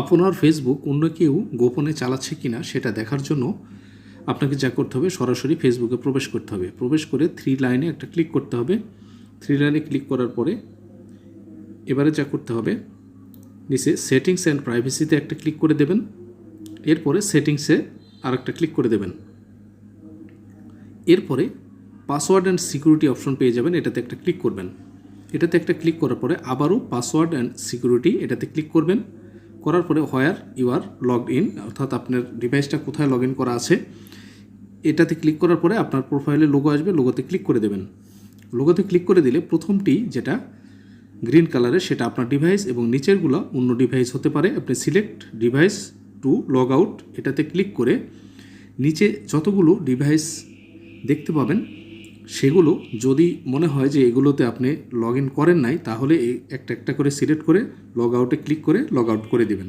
আপনার ফেসবুক অন্য কেউ গোপনে চালাচ্ছে কি না সেটা দেখার জন্য আপনাকে যা করতে হবে, সরাসরি ফেসবুকে প্রবেশ করতে হবে। প্রবেশ করে থ্রি লাইনে একটা ক্লিক করতে হবে। থ্রি লাইনে ক্লিক করার পরে এবারে যা করতে হবে, নিচে সেটিংস অ্যান্ড প্রাইভেসিতে একটা ক্লিক করে দেবেন। এরপরে সেটিংসে আরেকটা ক্লিক করে দেবেন। এরপরে পাসওয়ার্ড অ্যান্ড সিকিউরিটি অপশন পেয়ে যাবেন, এটাতে একটা ক্লিক করবেন। এটাতে একটা ক্লিক করার পরে আবারও পাসওয়ার্ড অ্যান্ড সিকিউরিটি এটাতে ক্লিক করবেন। করার পরে where you are log in অর্থাৎ আপনার ডিভাইসটা কোথায় লগ ইন করা আছে, এটাতে ক্লিক করার পরে আপনার প্রোফাইলে লোগো আসবে লোগোতে ক্লিক করে দেবেন। লোগোতে ক্লিক করে দিলে প্রথমটি যেটা গ্রিন কালারের সেটা আপনার ডিভাইস এবং নিচেরগুলো অন্য ডিভাইস হতে পারে। আপনি select device to log out এটাতে ক্লিক করে নিচে যতগুলো ডিভাইস দেখতে পাবেন সেগুলো যদি মনে হয় যে এগুলোতে আপনি লগ ইন করেন নাই, তাহলে একটা একটা করে সিলেক্ট করে লগ আউটে ক্লিক করে লগ আউট করে দিবেন।